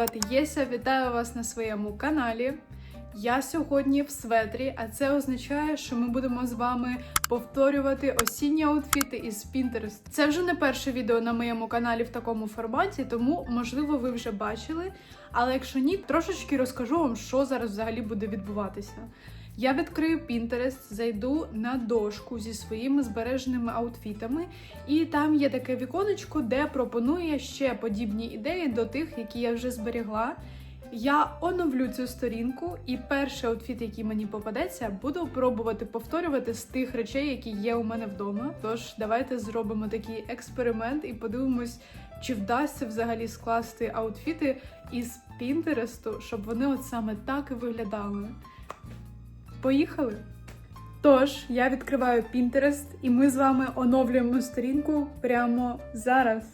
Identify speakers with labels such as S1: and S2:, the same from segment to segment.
S1: звати Єся. Вітаю вас на своєму каналі. Я сьогодні в светрі, а це означає, що ми будемо з вами повторювати осінні аутфіти із Pinterest. Це вже не перше відео на моєму каналі в такому форматі, тому можливо ви вже бачили. Але якщо ні, трошечки розкажу вам, що зараз взагалі буде відбуватися. Я відкрию Pinterest, зайду на дошку зі своїми збереженими аутфітами, і там є таке віконечко, де пропонує ще подібні ідеї до тих, які я вже зберігла. Я оновлю цю сторінку, і перший аутфіт, який мені попадеться, буду пробувати повторювати з тих речей, які є у мене вдома. Тож давайте зробимо такий експеримент і подивимось, чи вдасться взагалі скласти аутфіти із Пінтересту, щоб вони от саме так і виглядали. Поїхали! Тож, я відкриваю Pinterest, і ми з вами оновлюємо сторінку прямо зараз.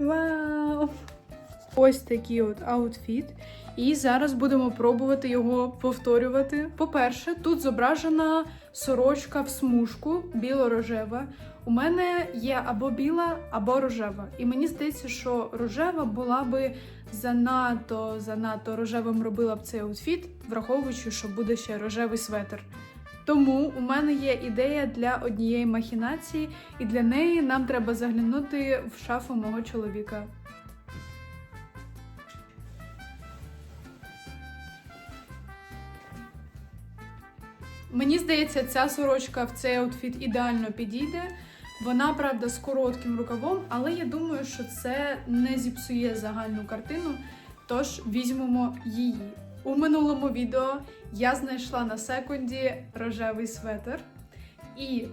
S1: Вау! Ось такий от аутфіт. І зараз будемо пробувати його повторювати. По-перше, тут зображена сорочка в смужку біло-рожева. У мене є або біла, або рожева. І мені здається, що рожева була би занадто занадто рожевим робила б цей аутфіт, враховуючи, що буде ще рожевий светр. Тому у мене є ідея для однієї махінації, і для неї нам треба заглянути в шафу мого чоловіка. Мені здається, ця сорочка в цей аутфіт ідеально підійде. Вона, правда, з коротким рукавом, але я думаю, що це не зіпсує загальну картину, тож візьмемо її. У минулому відео я знайшла на секунді рожевий светр, і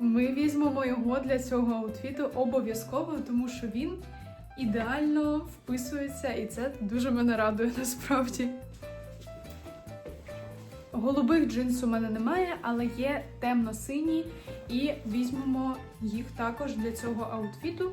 S1: ми візьмемо його для цього аутфіту обов'язково, тому що він ідеально вписується, і це дуже мене радує насправді. Голубих джинс у мене немає, але є темно-сині, і візьмемо їх також для цього аутфіту.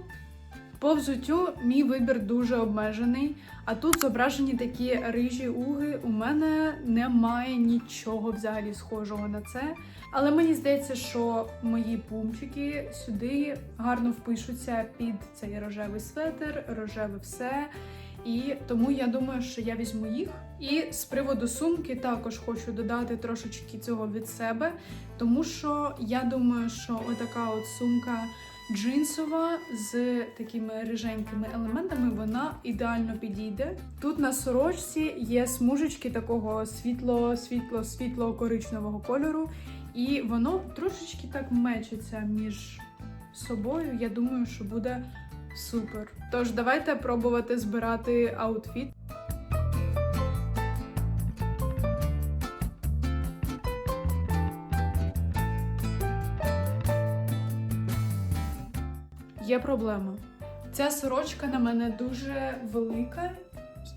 S1: По взуттю мій вибір дуже обмежений, а тут зображені такі рижі уги. У мене немає нічого взагалі схожого на це. Але мені здається, що мої пумчики сюди гарно впишуться під цей рожевий светр, рожеве все. І тому я думаю, що я візьму їх. І з приводу сумки також хочу додати трошечки цього від себе, тому що я думаю, що отака от сумка джинсова з такими риженькими елементами, вона ідеально підійде. Тут на сорочці є смужечки такого світло-світло-світло коричневого кольору, і воно трошечки так мечиться між собою. Я думаю, що буде супер. Тож давайте пробувати збирати аутфіт. Є проблема. Ця сорочка на мене дуже велика,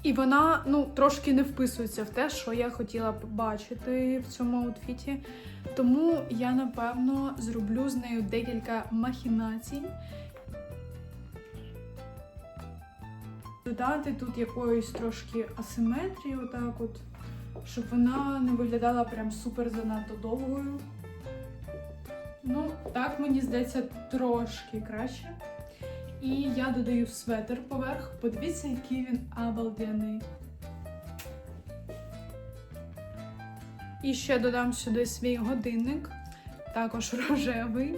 S1: і вона ну трошки не вписується в те, що я хотіла б бачити в цьому аутфіті. Тому я напевно зроблю з нею декілька махінацій. Додати тут якоїсь трошки асиметрії, отак от, щоб вона не виглядала прям супер занадто довгою. Ну, так мені здається трошки краще. І я додаю светр поверх. Подивіться, який він обалденний. І ще додам сюди свій годинник, також рожевий.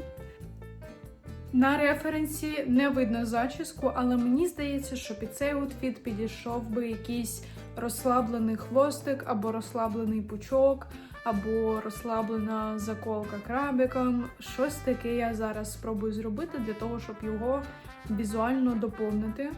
S1: На референсі не видно зачіску, але мені здається, що під цей аутфіт підійшов би якийсь розслаблений хвостик або розслаблений пучок, або розслаблена заколка крабиком. Щось таке я зараз спробую зробити для того, щоб його візуально доповнити.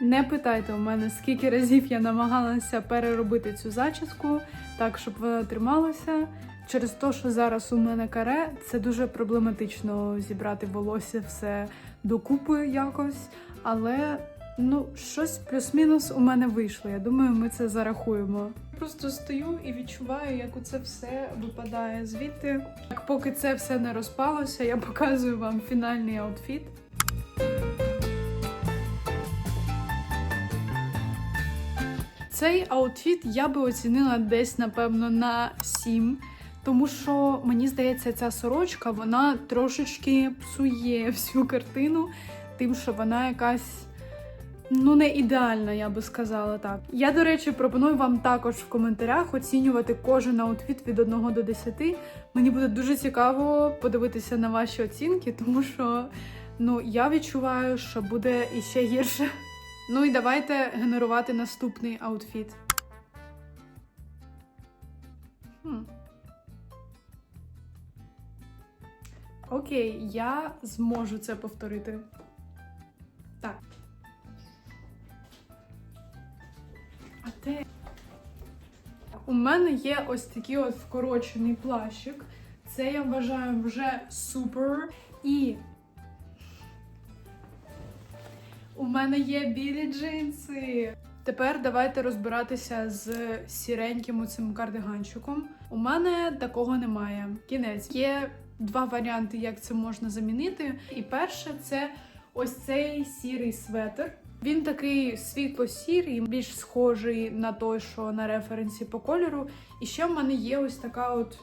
S1: Не питайте у мене, скільки разів я намагалася переробити цю зачіску так, щоб вона трималася. Через те, що зараз у мене каре, це дуже проблематично зібрати волосся все докупи якось. Але ну, щось плюс-мінус у мене вийшло. Я думаю, ми це зарахуємо. Просто стою і відчуваю, як оце все випадає звідти. Так, поки це все не розпалося, я показую вам фінальний аутфіт. Цей аутфіт я би оцінила десь, напевно, на 7. Тому що мені здається, ця сорочка вона трошечки псує всю картину, тим, що вона якась ну не ідеальна, я би сказала так. Я, до речі, пропоную вам також в коментарях оцінювати кожен аутфіт від 1 до 10. Мені буде дуже цікаво подивитися на ваші оцінки, тому що ну я відчуваю, що буде іще гірше. Ну і давайте генерувати наступний аутфіт. Хм. Окей, я зможу це повторити. Так. А де? У мене є ось такий от вкорочений плащик. Це я вважаю вже супер. І у мене є білі джинси. Тепер давайте розбиратися з сіреньким цим кардиганчиком. У мене такого немає. Кінець. Є два варіанти, як це можна замінити. І перше це ось цей сірий светр. Він такий світло-сірий, більш схожий на той, що на референсі по кольору. І ще в мене є ось така от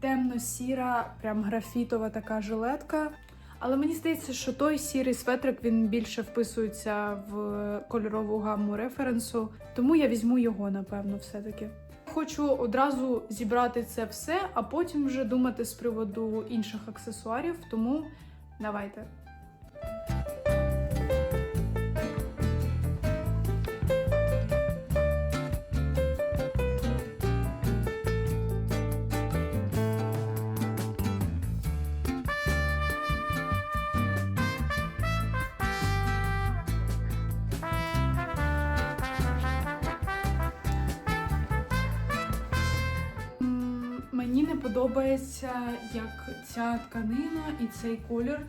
S1: темно-сіра, прям графітова така жилетка. Але мені здається, що той сірий светрик він більше вписується в кольорову гамму референсу, тому я візьму його, напевно, все-таки. Хочу одразу зібрати це все, а потім вже думати з приводу інших аксесуарів, тому давайте. Подобається, як ця тканина і цей колір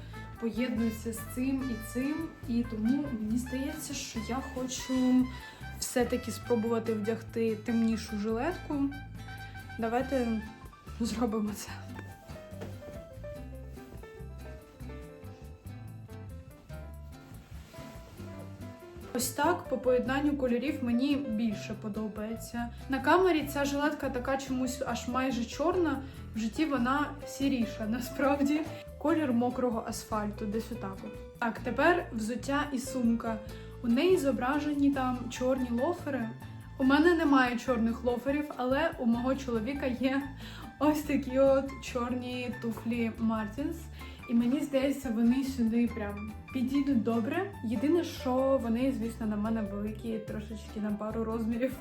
S1: поєднуються з цим і цим, і тому мені здається, що я хочу все-таки спробувати вдягти темнішу жилетку. Давайте зробимо це. Ось так по поєднанню кольорів мені більше подобається. На камері ця жилетка така чомусь аж майже чорна, в житті вона сіріша, насправді. Колір мокрого асфальту, десь отак от. Так, тепер взуття і сумка. У неї зображені там чорні лофери. У мене немає чорних лоферів, але у мого чоловіка є ось такі от чорні туфлі Мартінс. І мені здається, вони сюди прям підійдуть добре. Єдине, що вони, звісно, на мене великі, трошечки на пару розмірів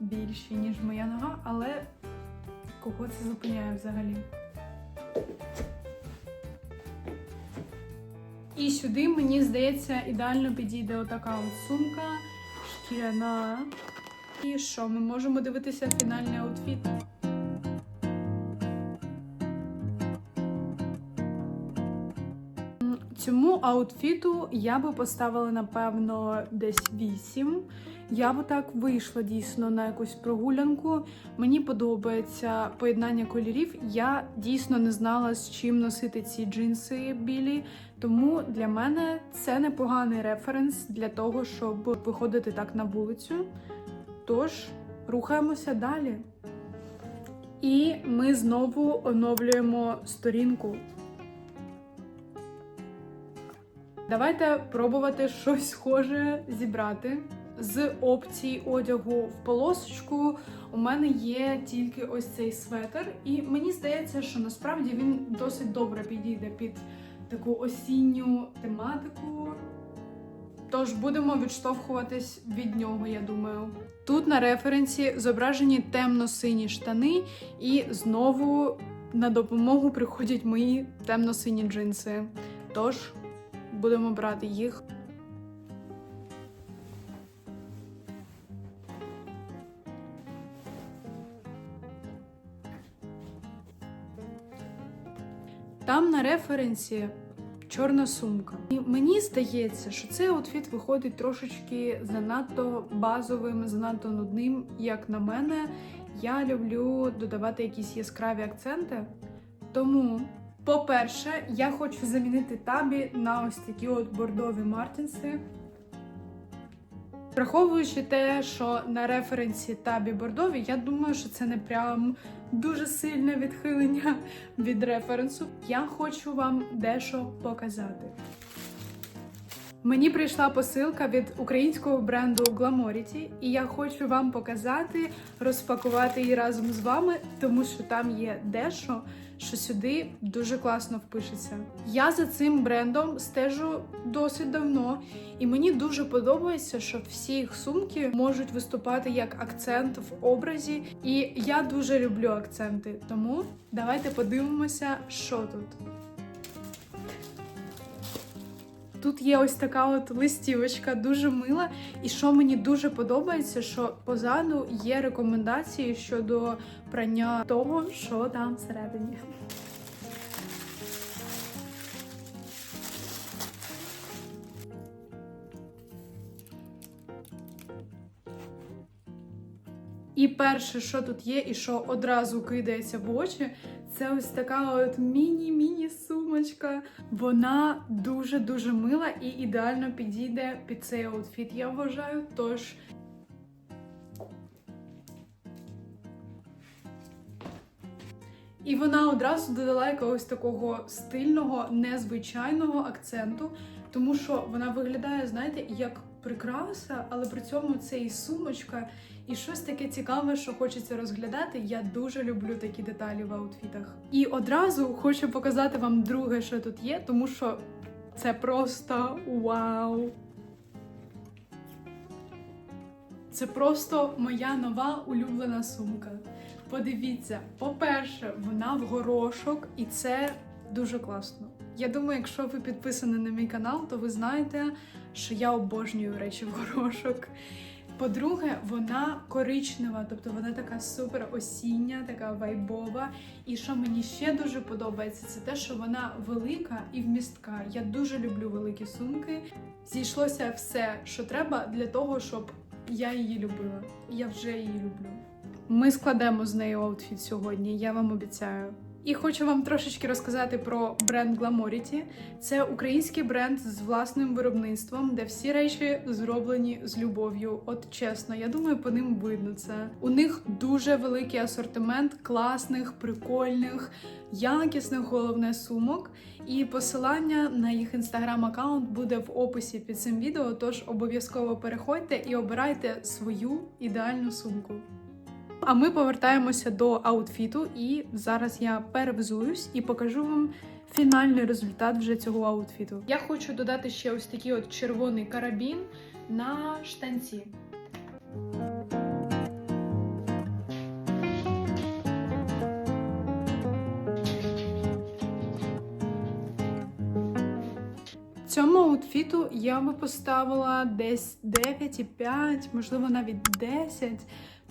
S1: більші, ніж моя нога, але кого це зупиняє взагалі? І сюди, мені здається, ідеально підійде отака от сумка шкіряна. І що, ми можемо дивитися фінальний аутфіт. Цьому аутфіту я би поставила, напевно, десь 8. Я би так вийшла дійсно на якусь прогулянку. Мені подобається поєднання кольорів. Я дійсно не знала, з чим носити ці джинси білі. Тому для мене це непоганий референс для того, щоб виходити так на вулицю. Тож, рухаємося далі. І ми знову оновлюємо сторінку. Давайте пробувати щось схоже зібрати. З опцій одягу в полосочку у мене є тільки ось цей светр, і мені здається, що насправді він досить добре підійде під таку осінню тематику. Тож будемо відштовхуватись від нього, я думаю. Тут на референсі зображені темно-сині штани, і знову на допомогу приходять мої темно-сині джинси. Тож будемо брати їх. Там на референсі чорна сумка. І мені здається, що цей аутфіт виходить трошечки занадто базовим, занадто нудним, як на мене. Я люблю додавати якісь яскраві акценти. Тому, по-перше, я хочу замінити табі на ось такі от бордові мартінси. Враховуючи те, що на референсі табі бордові, я думаю, що це не прям дуже сильне відхилення від референсу. Я хочу вам дещо показати. Мені прийшла посилка від українського бренду Glamority, і я хочу вам показати, розпакувати її разом з вами, тому що там є дещо, що сюди дуже класно впишеться. Я за цим брендом стежу досить давно, і мені дуже подобається, що всі їх сумки можуть виступати як акцент в образі. І я дуже люблю акценти. Тому давайте подивимося, що тут. Тут є ось така от листівочка, дуже мила. І що мені дуже подобається, що позаду є рекомендації щодо прання того, що там всередині. І перше, що тут є, і що одразу кидається в очі, це ось така от міні-міні сумочка. Вона дуже-дуже мила і ідеально підійде під цей аутфіт, я вважаю. Тож. І вона одразу додала якогось такого стильного, незвичайного акценту, тому що вона виглядає, знаєте, як прикраса, але при цьому це і сумочка, і щось таке цікаве, що хочеться розглядати. Я дуже люблю такі деталі в аутфітах. І одразу хочу показати вам друге, що тут є, тому що це просто вау! Це просто моя нова улюблена сумка. Подивіться, по-перше, вона в горошок, і це дуже класно. Я думаю, якщо ви підписані на мій канал, то ви знаєте, що я обожнюю речі в горошок. По-друге, вона коричнева, тобто вона така супер осіння, така вайбова. І що мені ще дуже подобається, це те, що вона велика і вмістка. Я дуже люблю великі сумки. Зійшлося все, що треба для того, щоб я її любила. Я вже її люблю. Ми складемо з нею аутфіт сьогодні, я вам обіцяю. І хочу вам трошечки розказати про бренд Glamority. Це український бренд з власним виробництвом, де всі речі зроблені з любов'ю. От чесно, я думаю, по ним видно це. У них дуже великий асортимент класних, прикольних, якісних головне сумок. І посилання на їх інстаграм-аккаунт буде в описі під цим відео. Тож обов'язково переходьте і обирайте свою ідеальну сумку. А ми повертаємося до аутфіту, і зараз я перевзуюсь і покажу вам фінальний результат вже цього аутфіту. Я хочу додати ще ось такий от червоний карабін на штанці. Цьому аутфіту я би поставила десь 9,5, можливо, навіть 10.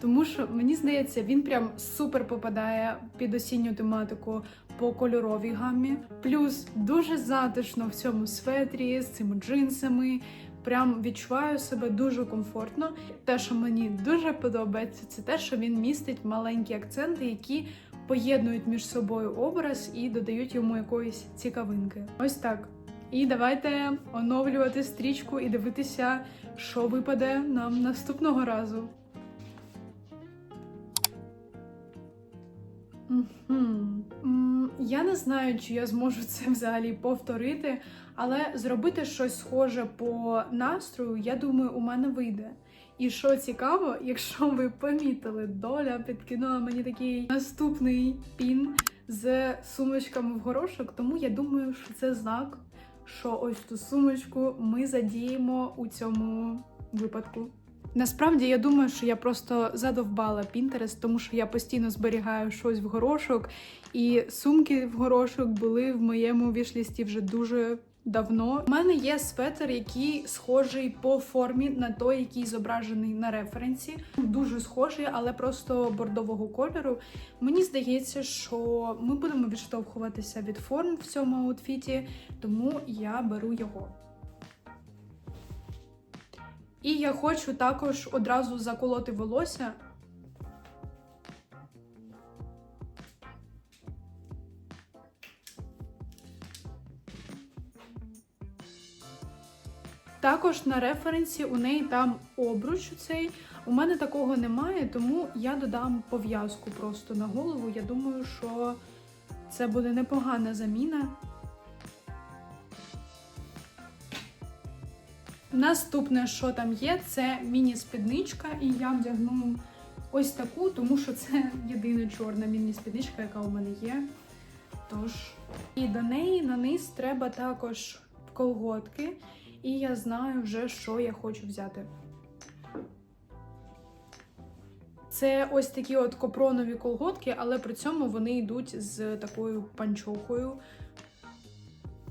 S1: Тому що мені здається, він прям супер попадає під осінню тематику по кольоровій гамі. Плюс дуже затишно в цьому светрі з цими джинсами. Прям відчуваю себе дуже комфортно. Те, що мені дуже подобається, це те, що він містить маленькі акценти, які поєднують між собою образ і додають йому якоїсь цікавинки. Ось так. І давайте оновлювати стрічку і дивитися, що випаде нам наступного разу. Я не знаю, чи я зможу це взагалі повторити, але зробити щось схоже по настрою, я думаю, у мене вийде. І що цікаво, якщо ви помітили, доля підкинула мені такий наступний пін з сумочками в горошок, тому я думаю, що це знак, що ось ту сумочку ми задіємо у цьому випадку. Насправді я думаю, що я просто задовбала Pinterest, тому що я постійно зберігаю щось в горошок, і сумки в горошок були в моєму вішлісті вже дуже давно. У мене є светр, який схожий по формі на той, який зображений на референсі. Дуже схожий, але просто бордового кольору. Мені здається, що ми будемо відштовхуватися від форм в цьому аутфіті, тому я беру його. І я хочу також одразу заколоти волосся. Також на референсі у неї там обруч цей. У мене такого немає, тому я додам пов'язку просто на голову. Я думаю, що це буде непогана заміна. Наступне, що там є, це міні-спідничка, і я вдягну ось таку, тому що це єдина чорна міні-спідничка, яка у мене є. Тож, і до неї на низ треба також колготки, і я знаю вже, що я хочу взяти. Це ось такі от копронові колготки, але при цьому вони йдуть з такою панчохою,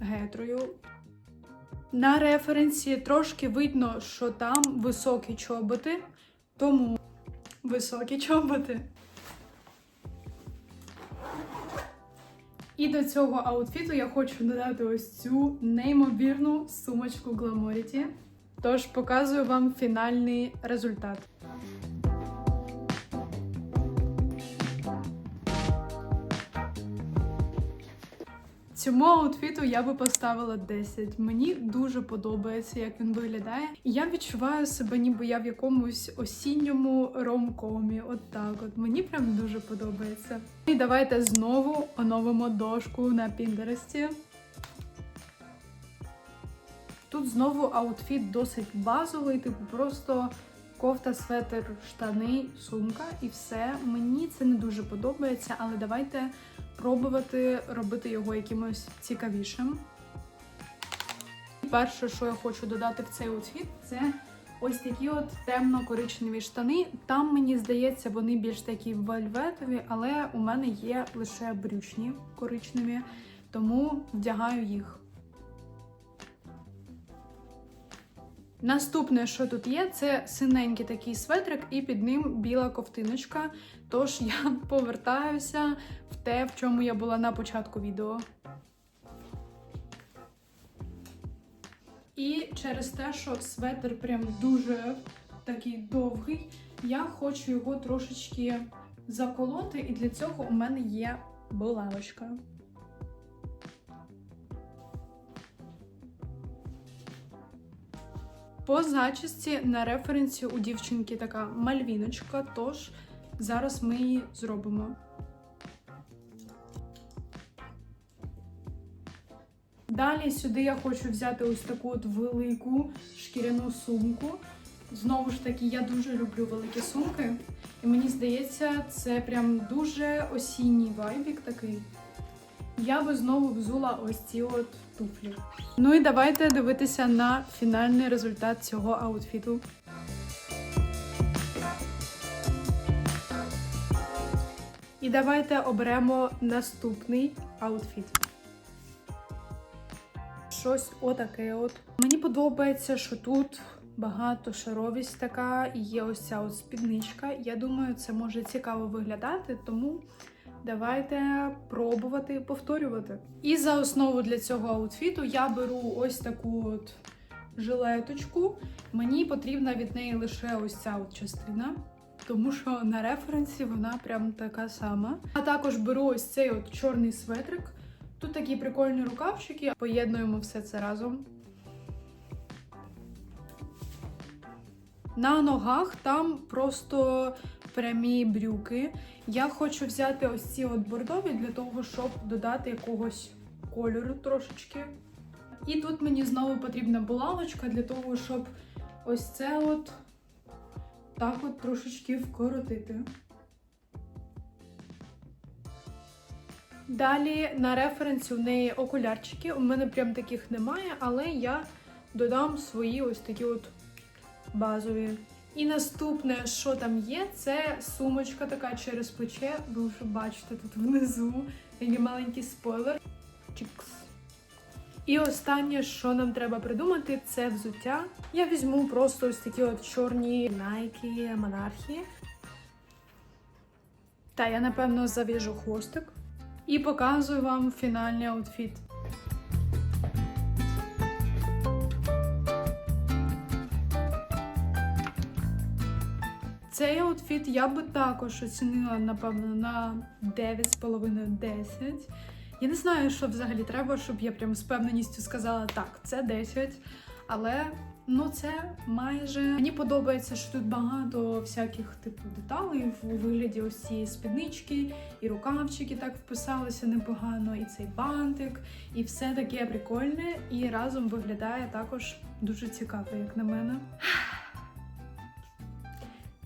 S1: гетрою. На референсі трошки видно, що там високі чоботи, тому високі чоботи. І до цього аутфіту я хочу додати ось цю неймовірну сумочку Glamority. Тож показую вам фінальний результат. Цьому аутфіту я би поставила 10. Мені дуже подобається, як він виглядає. І я відчуваю себе, ніби я в якомусь осінньому ромкомі. От так от. Мені прям дуже подобається. І давайте знову оновимо дошку на Піндересті. Тут знову аутфіт досить базовий, типу просто кофта, светр, штани, сумка і все. Мені це не дуже подобається, але давайте пробувати робити його якимось цікавішим. Перше, що я хочу додати в цей аутфіт, це ось такі от темно-коричневі штани. Там, мені здається, вони більш такі вельветові, але у мене є лише брючні коричневі, тому вдягаю їх. Наступне, що тут є, це синенький такий светрик, і під ним біла ковтиночка. Тож я повертаюся в те, в чому я була на початку відео. І через те, що светр прям дуже такий довгий, я хочу його трошечки заколоти, і для цього у мене є булавочка. По зачісті на референсі у дівчинки така мальвіночка, тож зараз ми її зробимо. Далі сюди я хочу взяти ось таку от велику шкіряну сумку. Знову ж таки, я дуже люблю великі сумки. І мені здається, це прям дуже осінній вайбік такий. Я би знову взула ось ці от туфлі. Ну і давайте дивитися на фінальний результат цього аутфіту. І давайте оберемо наступний аутфіт. Щось отаке от. Мені подобається, що тут багато шаровість така, і є ось ця от спідничка. Я думаю, це може цікаво виглядати, тому давайте пробувати повторювати. І за основу для цього аутфіту я беру ось таку от жилеточку. Мені потрібна від неї лише ось ця от частина. Тому що на референсі вона прям така сама. А також беру ось цей от чорний светрик. Тут такі прикольні рукавчики. Поєднуємо все це разом. На ногах там просто прямі брюки. Я хочу взяти ось ці от бордові для того, щоб додати якогось кольору трошечки. І тут мені знову потрібна булавочка для того, щоб ось це от так от трошечки вкоротити. Далі на референсі у неї окулярчики. У мене прям таких немає, але я додам свої ось такі от базові. І наступне, що там є, це сумочка така через плече. Ви вже бачите тут внизу такий маленький спойлер. Чікс. І останнє, що нам треба придумати, це взуття. Я візьму просто ось такі от чорні Nike монархії. Та я, напевно, зав'яжу хвостик і показую вам фінальний аутфіт. Цей аутфіт я би також оцінила, напевно, на 9,5-10. Я не знаю, що взагалі треба, щоб я прям з певненістю сказала, так, це 10. Але Ну, це майже мені подобається, що тут багато всяких типу деталей у вигляді ось цієї спіднички, і рукавчики так вписалися непогано, і цей бантик, і все таке прикольне, і разом виглядає також дуже цікаво, як на мене.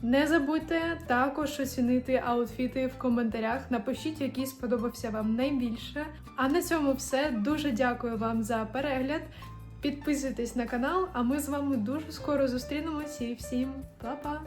S1: Не забудьте також оцінити аутфіти в коментарях. Напишіть, який сподобався вам найбільше. А на цьому все. Дуже дякую вам за перегляд. Підписуйтесь на канал, а ми з вами дуже скоро зустрінемось і всім па-па!